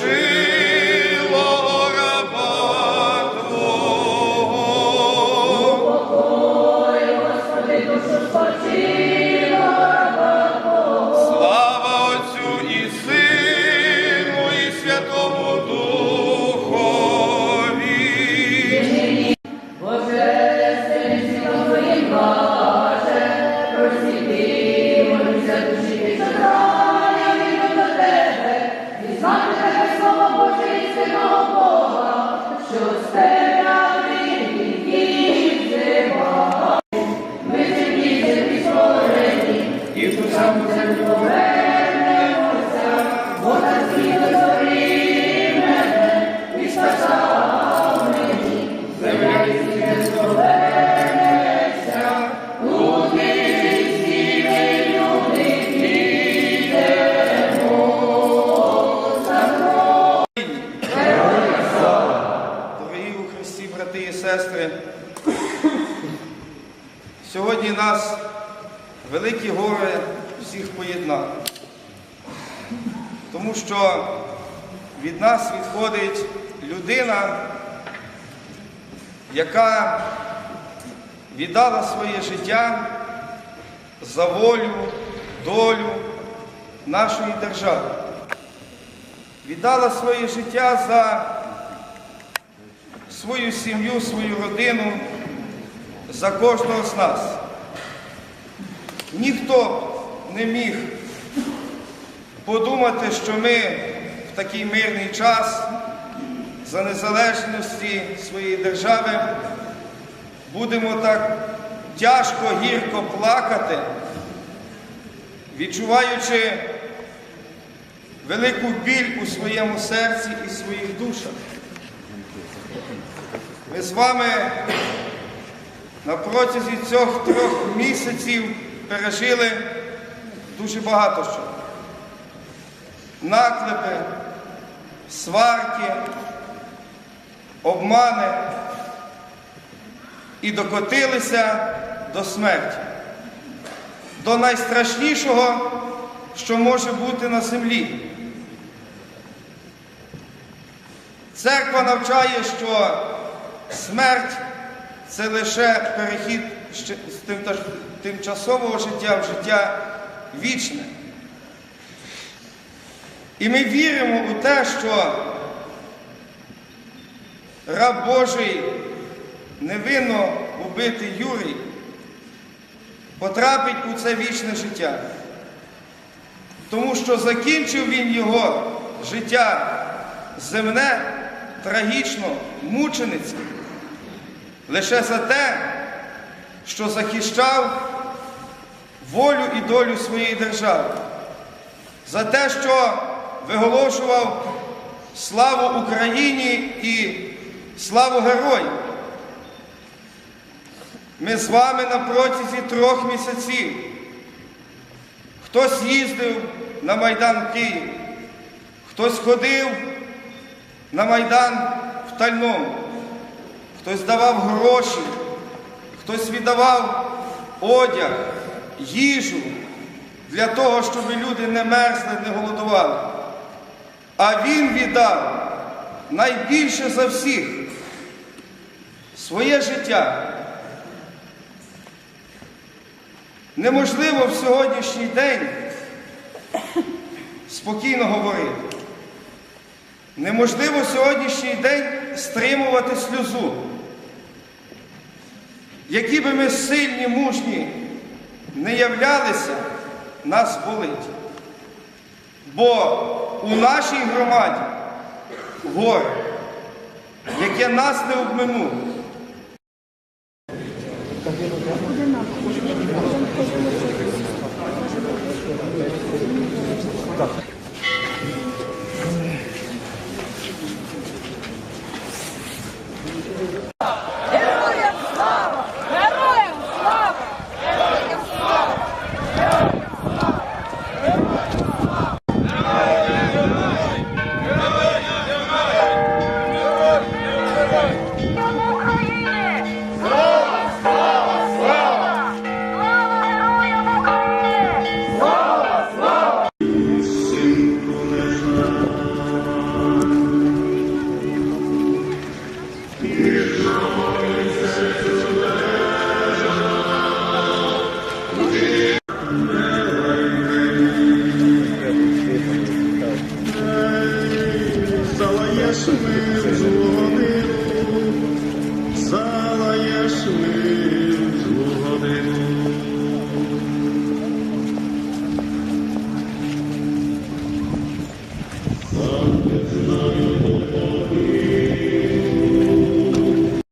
Jesus. Сьогодні нас великі гори всіх поєднали. Тому що від нас відходить людина, яка віддала своє життя за волю, долю нашої держави. Віддала своє життя за свою сім'ю, свою родину, за кожного з нас. Ніхто не міг подумати, що ми в такий мирний час за незалежності своєї держави будемо так тяжко, гірко плакати, відчуваючи велику біль у своєму серці і своїх душах. Ми з вами на протязі цих трьох місяців пережили дуже багато що. Наклепи, сварки, обмани і докотилися до смерті, до найстрашнішого, що може бути на землі. Церква навчає, що смерть це лише перехід з тимчасового життя в життя вічне. І ми віримо у те, що раб Божий, невинно убитий Юрій, потрапить у це вічне життя. Тому що закінчив він його життя земне, трагічно, мученицьке, лише за те, що захищав волю і долю своєї держави, за те, що виголошував славу Україні і славу героїв. Ми з вами на протязі трьох місяців. Хтось їздив на Майдан Київ, хтось ходив на Майдан в Тальному, хтось давав гроші, хтось віддавав одяг, їжу для того, щоб люди не мерзли, не голодували. А він віддав найбільше за всіх своє життя. Неможливо в сьогоднішній день спокійно говорити. Неможливо в сьогоднішній день стримувати сльозу. Які би ми сильні, мужні не являлися, нас болить. Бо у нашій громаді горе, яке нас не обминуло. Героям Música